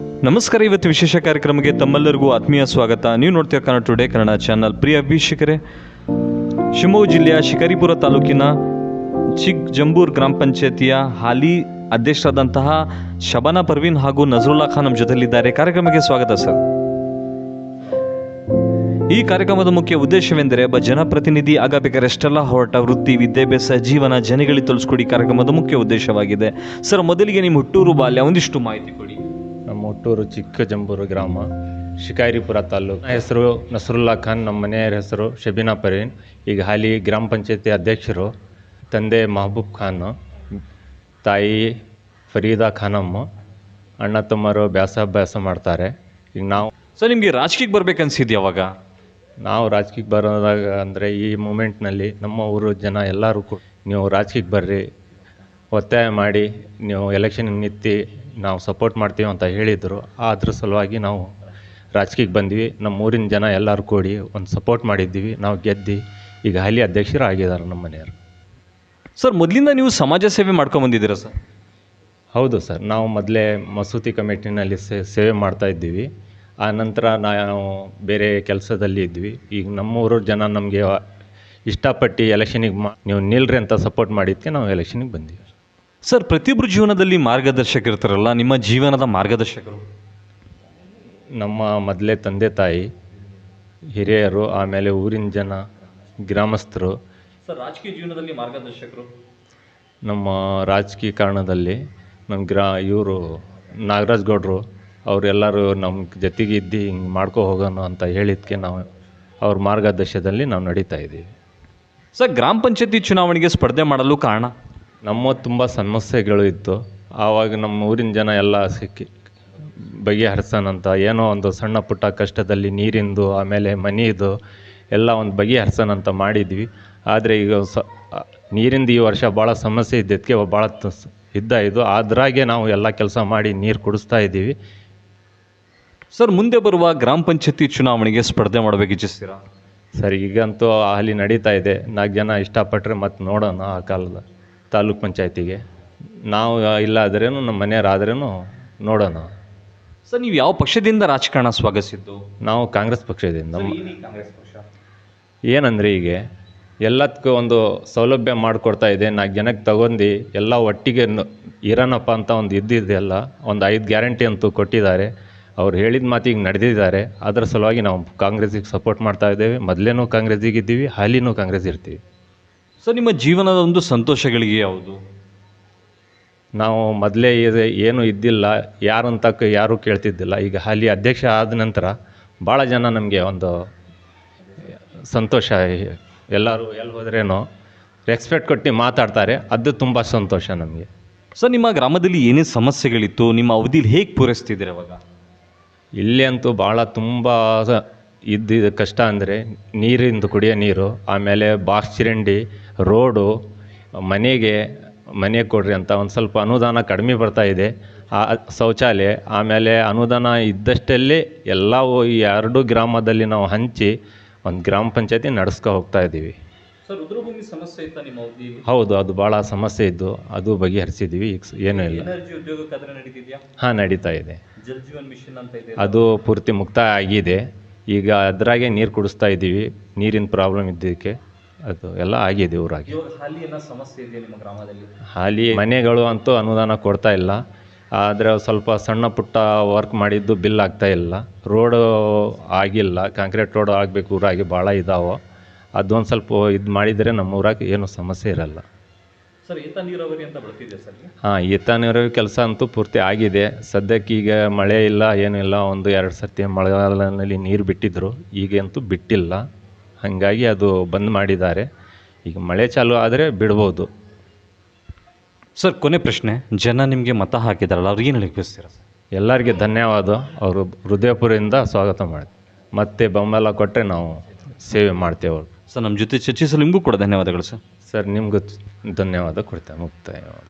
ನಮಸ್ಕಾರ, ಇವತ್ತು ವಿಶೇಷ ಕಾರ್ಯಕ್ರಮಕ್ಕೆ ತಮ್ಮೆಲ್ಲರಿಗೂ ಆತ್ಮೀಯ ಸ್ವಾಗತ. ನೀವು ನೋಡ್ತೀರ ಕನ್ನಡ ಟುಡೇ ಕನ್ನಡ ಚಾನಲ್ ಪ್ರಿಯ ವೀಕ್ಷಕರೇ, ಶಿವಮೊಗ್ಗ ಜಿಲ್ಲೆಯ ಶಿಕಾರಿಪುರ ತಾಲೂಕಿನ ಚಿಕ್ ಜಂಬೂರ್ ಗ್ರಾಮ ಪಂಚಾಯತಿಯ ಹಾಲಿ ಅಧ್ಯಕ್ಷರಾದಂತಹ ಶಬಾನಾ ಪರ್ವೀನ್ ಹಾಗೂ ನಜರುಲ್ಲಾ ಖಾನ್ ನಮ್ಮ ಜೊತೆಯಲ್ಲಿದ್ದಾರೆ. ಕಾರ್ಯಕ್ರಮಕ್ಕೆ ಸ್ವಾಗತ, ಸರ್. ಈ ಕಾರ್ಯಕ್ರಮದ ಮುಖ್ಯ ಉದ್ದೇಶವೆಂದರೆ, ಒಬ್ಬ ಜನಪ್ರತಿನಿಧಿ ಆಗಬೇಕಾದ್ರೆ ಎಷ್ಟೆಲ್ಲ ಹೋರಾಟ, ವೃತ್ತಿ, ವಿದ್ಯಾಭ್ಯಾಸ, ಜೀವನ, ಜನಗಳಿಗೆ ತೋರಿಸ್ಕೊಡಿ ಕಾರ್ಯಕ್ರಮದ ಮುಖ್ಯ ಉದ್ದೇಶವಾಗಿದೆ. ಸರ್, ಮೊದಲಿಗೆ ನಿಮ್ಮ ಹುಟ್ಟೂರು ಬಾಲ್ಯ ಒಂದಿಷ್ಟು ಮಾಹಿತಿ ಕೊಡಿ. ನಮ್ಮ ಹುಟ್ಟೂರು ಚಿಕ್ಕ ಜಂಬೂರು ಗ್ರಾಮ ಶಿಕಾರಿಪುರ ತಾಲೂಕು. ನನ್ನ ಹೆಸರು ನಸರುಲ್ಲಾ ಖಾನ್ ನಮ್ಮ ಮನೆಯವರ ಹೆಸರು ಶಬೀನಾ ಪರೀನ್. ಈಗ ಹಾಲಿ ಗ್ರಾಮ ಪಂಚಾಯತಿ ಅಧ್ಯಕ್ಷರು ತಂದೆ ಮಹಬೂಬ್ ಖಾನ್ ತಾಯಿ ಫರೀದಾ ಖಾನಮ್ಮ ಅಣ್ಣ ತಮ್ಮರು ಬ್ಯಾಸಾಭ್ಯಾಸ ಮಾಡ್ತಾರೆ. ಈಗ ನಾವು ಸೊ ನಿಮಗೆ ರಾಜಕೀಯಕ್ಕೆ ಬರ್ಬೇಕನ್ಸಿದ್ಯಾ ಯಾವಾಗ ನಾವು ರಾಜಕೀಯಕ್ಕೆ ಬರೋದಾಗ ಅಂದರೆ ಈ ಮೂಮೆಂಟ್ನಲ್ಲಿ ನಮ್ಮ ಊರು ಜನ ಎಲ್ಲರೂ ಕೂಡ ನೀವು ರಾಜಕೀಯಕ್ಕೆ ಬರ್ರಿ ಒತ್ತಾಯ ಮಾಡಿ ನೀವು ಎಲೆಕ್ಷನ್ ನಿಂತು ನಾವು ಸಪೋರ್ಟ್ ಮಾಡ್ತೀವಿ ಅಂತ ಹೇಳಿದರು. ಅದ್ರ ಸಲುವಾಗಿ ನಾವು ರಾಜಕೀಯಕ್ಕೆ ಬಂದ್ವಿ. ನಮ್ಮ ಊರಿನ ಜನ ಎಲ್ಲರೂ ಕೂಡಿ ಒಂದು ಸಪೋರ್ಟ್ ಮಾಡಿದ್ದೀವಿ. ನಾವು ಗೆದ್ದು ಈಗ ಹಾಲಿ ಅಧ್ಯಕ್ಷರು ಆಗಿದ್ದಾರೆ ನಮ್ಮ ಮನೆಯವರು. ಸರ್ ಮೊದಲಿಂದ ನೀವು ಸಮಾಜ ಸೇವೆ ಮಾಡ್ಕೊಂಬಂದಿದ್ದೀರಾ ಸರ್? ಹೌದು ಸರ್. ನಾವು ಮೊದಲೇ ಮಸೂತಿ ಕಮಿಟಿನಲ್ಲಿ ಸೇ ಸೇವೆ ಮಾಡ್ತಾ ಇದ್ದೀವಿ. ಆ ನಂತರ ನಾವು ಬೇರೆ ಕೆಲಸದಲ್ಲಿ ಇದ್ವಿ. ಈಗ ನಮ್ಮ ಊರ ಜನ ನಮಗೆ ಇಷ್ಟಪಟ್ಟು ಎಲೆಕ್ಷನಿಗೆ ಮಾ ನೀವು ನಿಲ್ರಿ ಅಂತ ಸಪೋರ್ಟ್ ಮಾಡಿದ್ದಕ್ಕೆ ನಾವು ಎಲೆಕ್ಷನಿಗೆ ಬಂದ್ವಿ. ಸರ್ ಪ್ರತಿಯೊಬ್ಬರ ಜೀವನದಲ್ಲಿ ಮಾರ್ಗದರ್ಶಕ ಇರ್ತಾರಲ್ಲ ನಿಮ್ಮ ಜೀವನದ ಮಾರ್ಗದರ್ಶಕರು? ನಮ್ಮ ಮೊದಲೇ ತಂದೆ ತಾಯಿ ಹಿರಿಯರು ಆಮೇಲೆ ಊರಿನ ಜನ ಗ್ರಾಮಸ್ಥರು. ಸರ್ ರಾಜಕೀಯ ಜೀವನದಲ್ಲಿ ಮಾರ್ಗದರ್ಶಕರು? ನಮ್ಮ ರಾಜಕೀಯ ಕಾರಣದಲ್ಲಿ ನಮ್ಮ ಗ್ರಾ ಇವರು ನಾಗರಾಜ್ ಗೌಡರು ಅವರೆಲ್ಲರೂ ನಮ್ಮ ಜೊತೆಗೆ ಇದ್ದು ಹಿಂಗೆ ಮಾಡ್ಕೊ ಹೋಗೋಣ ಅಂತ ಹೇಳಿದ್ಕೆ ನಾವು ಅವ್ರ ಮಾರ್ಗದರ್ಶನದಲ್ಲಿ ನಾವು ನಡೀತಾ ಇದ್ದೀವಿ. ಸರ್ ಗ್ರಾಮ ಪಂಚಾಯತಿ ಚುನಾವಣೆಗೆ ಸ್ಪರ್ಧೆ ಮಾಡಲು ಕಾರಣ? ನಮ್ಮ ತುಂಬ ಸಮಸ್ಯೆಗಳು ಇತ್ತು. ಆವಾಗ ನಮ್ಮ ಊರಿನ ಜನ ಎಲ್ಲ ಸಿಕ್ಕಿ ಬಗೆಹರಿಸೋಣಂತ ಏನೋ ಒಂದು ಸಣ್ಣ ಪುಟ್ಟ ಕಷ್ಟದಲ್ಲಿ ನೀರಿಂದು ಆಮೇಲೆ ಮನೆಯದು ಎಲ್ಲ ಒಂದು ಬಗೆಹರಿಸೋಣಂತ ಮಾಡಿದ್ವಿ. ಆದರೆ ಈಗ ಸ ನೀರಿಂದು ಈ ವರ್ಷ ಭಾಳ ಸಮಸ್ಯೆ ಇದ್ದಕ್ಕೆ ಭಾಳ ಇದ್ದ ಇದು. ಅದರಾಗೆ ನಾವು ಎಲ್ಲ ಕೆಲಸ ಮಾಡಿ ನೀರು ಕುಡಿಸ್ತಾ ಇದ್ದೀವಿ. ಸರ್ ಮುಂದೆ ಬರುವ ಗ್ರಾಮ ಪಂಚಾಯತಿ ಚುನಾವಣೆಗೆ ಸ್ಪರ್ಧೆ ಮಾಡಬೇಕು ಇಚ್ಛಿಸ್ತೀರಾ? ಸರ್ ಈಗಂತೂ ಅಲ್ಲಿ ನಡೀತಾ ಇದೆ. ನಾಲ್ಕು ಜನ ಇಷ್ಟಪಟ್ಟರೆ ಮತ್ತೆ ನೋಡೋಣ ಆ ಕಾಲದ. ತಾಲೂಕ್ ಪಂಚಾಯತಿಗೆ. ನಾವು ಇಲ್ಲ ಆದ್ರೇನು ನಮ್ಮ ಮನೆಯವರಾದ್ರೇನು ನೋಡೋಣ. ಸರ್ ನೀವು ಯಾವ ಪಕ್ಷದಿಂದ ರಾಜಕಾರಣ ಸ್ವಾಗತಿಸಿದ್ದು? ನಾವು ಕಾಂಗ್ರೆಸ್ ಪಕ್ಷದಿಂದ. ಕಾಂಗ್ರೆಸ್ ಪಕ್ಷ? ಏನಂದರೆ ಈಗ ಎಲ್ಲದಕ್ಕೂ ಒಂದು ಸೌಲಭ್ಯ ಮಾಡಿಕೊಡ್ತಾ ಇದೆ. ನಾಲ್ಕು ಜನಕ್ಕೆ ತಗೊಂಡು ಎಲ್ಲ ಒಟ್ಟಿಗೆ ನ- ಇರೋಣಪ್ಪ ಅಂತ ಒಂದು ಇದ್ದಿದ್ದೆಲ್ಲ ಒಂದು ಐದು ಗ್ಯಾರಂಟಿ ಅಂತೂ ಕೊಟ್ಟಿದ್ದಾರೆ. ಅವ್ರು ಹೇಳಿದ ಮಾತಿಗೆ ನಡೆದಿದ್ದಾರೆ. ಅದರ ಸಲುವಾಗಿ ನಾವು ಕಾಂಗ್ರೆಸ್ಸಿಗೆ ಸಪೋರ್ಟ್ ಮಾಡ್ತಾ ಇದ್ದೇವೆ. ಮೊದಲೇನೂ ಕಾಂಗ್ರೆಸ್ಸಿಗೆ ಇದ್ದೀವಿ ಹಾಲಿನೂ ಕಾಂಗ್ರೆಸ್ ಇರ್ತೀವಿ. ಸರ್ ನಿಮ್ಮ ಜೀವನದ ಒಂದು ಸಂತೋಷಗಳಿಗೆ ಯಾವುದು? ನಾವು ಮೊದಲೇ ಇದೆ ಏನು ಇದ್ದಿಲ್ಲ ಯಾರು ಅಂತಕ್ಕ ಯಾರೂ ಕೇಳ್ತಿದ್ದಿಲ್ಲ. ಈಗ ಅಲ್ಲಿ ಅಧ್ಯಕ್ಷ ಆದ ನಂತರ ಭಾಳ ಜನ ನಮಗೆ ಒಂದು ಸಂತೋಷ ಎಲ್ಲರೂ ಎಲ್ಲಿ ಹೋದ್ರೇನೋ ರೆಸ್ಪೆಕ್ಟ್ ಕೊಟ್ಟು ಮಾತಾಡ್ತಾರೆ ಅದು ತುಂಬ ಸಂತೋಷ ನಮಗೆ. ಸರ್ ನಿಮ್ಮ ಗ್ರಾಮದಲ್ಲಿ ಏನೇ ಸಮಸ್ಯೆಗಳಿತ್ತು? ನಿಮ್ಮ ಅವಧಿಲಿ ಹೇಗೆ ಪೂರೈಸ್ತಿದ್ದೀರಿ ಅವಾಗ ಇಲ್ಲಿ ಅಂತೂ ಭಾಳ ತುಂಬ ಇದ್ದಿದ್ದು ಕಷ್ಟ ಅಂದರೆ ನೀರಿಂದು ಕುಡಿಯೋ ನೀರು ಆಮೇಲೆ ಬಾಕ್ಸ್ ಚರಂಡಿ ರೋಡು ಮನೆಗೆ ಮನೆ ಕೊಡ್ರಿ ಅಂತ ಒಂದು ಸ್ವಲ್ಪ ಅನುದಾನ ಕಡಿಮೆ ಬರ್ತಾ ಇದೆ. ಆ ಶೌಚಾಲಯ ಆಮೇಲೆ ಅನುದಾನ ಇದ್ದಷ್ಟಲ್ಲಿ ಎಲ್ಲವೂ ಈ ಎರಡು ಗ್ರಾಮದಲ್ಲಿ ನಾವು ಹಂಚಿ ಒಂದು ಗ್ರಾಮ ಪಂಚಾಯತಿ ನಡೆಸ್ಕೊ ಹೋಗ್ತಾ ಇದ್ದೀವಿ. ಸರ್ ರುದ್ರಭೂಮಿ ಸಮಸ್ಯೆ ಇತ್ತ ನಿಮ್ಮ ಅವಧಿಯಲ್ಲಿ ಹೌದು ಅದು ಭಾಳ ಸಮಸ್ಯೆ ಇದ್ದು ಅದು ಬಗೆಹರಿಸಿದ್ದೀವಿ. ಈಗ ಸ- ಏನೂ ಇಲ್ಲ. ಎನರ್ಜಿ ಉದ್ಯೋಗಕ್ಕಾದ್ರೆ ನಡೀತಿದ್ಯಾ? ಹಾಂ ನಡೀತಾ ಇದೆ. ಜಲ್ ಜೀವನ್ ಮಿಷನ್ ಅಂತ ಇದೆ. ಅದು ಪೂರ್ತಿ ಮುಕ್ತಾಯ ಆಗಿದೆ. ಈಗ ಅದರಾಗೆ ನೀರು ಕುಡಿಸ್ತಾ ಇದ್ದೀವಿ. ನೀರಿನ ಪ್ರಾಬ್ಲಮ್ ಇದ್ದಕ್ಕೆ. ಅದು ಎಲ್ಲ ಆಗಿದೆ ಊರಾಗೆ. ಸಮಸ್ಯೆ ಇದೆಯಾ ನಿಮ್ಮ ಗ್ರಾಮದಲ್ಲಿ? ಹಾಲಿ ಮನೆಗಳು ಅಂತೂ ಅನುದಾನ ಕೊಡ್ತಾ ಇಲ್ಲ. ಆದರೆ ಸ್ವಲ್ಪ ಸಣ್ಣ ಪುಟ್ಟ ವರ್ಕ್ ಮಾಡಿದ್ದು ಬಿಲ್ ಆಗ್ತಾ ಇಲ್ಲ. ರೋಡು ಆಗಿಲ್ಲ. ಕಾಂಕ್ರೀಟ್ ರೋಡ್ ಆಗಬೇಕು ಊರಾಗಿ ಭಾಳ ಇದಾವೆ. ಅದೊಂದು ಸ್ವಲ್ಪ ಇದು ಮಾಡಿದರೆ ನಮ್ಮ ಊರಾಗೆ ಏನು ಸಮಸ್ಯೆ ಇರಲ್ಲ. ಸರ್ ಏತ ನೀರಾವರಿ ಅಂತ ಬರ್ತಿದೆ ಸರ್? ಹಾಂ ಈತ ನೀರು ಕೆಲಸ ಅಂತೂ ಪೂರ್ತಿ ಆಗಿದೆ. ಸದ್ಯಕ್ಕೆ ಈಗ ಮಳೆ ಇಲ್ಲ ಏನಿಲ್ಲ ಒಂದು ಎರಡು ಸರ್ತಿ ಮಳೆಗಾಲದಲ್ಲಿ ನೀರು ಬಿಟ್ಟಿದ್ದರು ಈಗಂತೂ ಬಿಟ್ಟಿಲ್ಲ. ಹಾಗಾಗಿ ಅದು ಬಂದ್ ಮಾಡಿದ್ದಾರೆ. ಈಗ ಮಳೆ ಚಾಲು ಆದರೆ ಬಿಡ್ಬೋದು. ಸರ್ ಕೊನೆ ಪ್ರಶ್ನೆ. ಜನ ನಿಮಗೆ ಮತ ಹಾಕಿದಾರಲ್ಲ ಅವ್ರಿಗೆ ಏನು ಹೇಳಕ್ಕೆ ಬಯಸ್ತೀರಾ ಸರ್? ಎಲ್ಲರಿಗೆ ಧನ್ಯವಾದ. ಅವರು ಹೃದಯಪುರದಿಂದ ಸ್ವಾಗತ ಮಾಡಿ. ಮತ್ತೆ ಬೆಂಬಲ ಕೊಟ್ಟರೆ ನಾವು ಸೇವೆ ಮಾಡ್ತೇವೆ. ಅವ್ರು ಸರ್ ನಮ್ಮ ಜೊತೆ ಚರ್ಚಿಸಲು ನಿಮಗೂ ಕೂಡ ಧನ್ಯವಾದಗಳು ಸರ್. ಸರ್ ನಿಮಗೂ ಧನ್ಯವಾದ. ಕೊಡ್ತೇನೆ. ಮುಕ್ತಾಯ.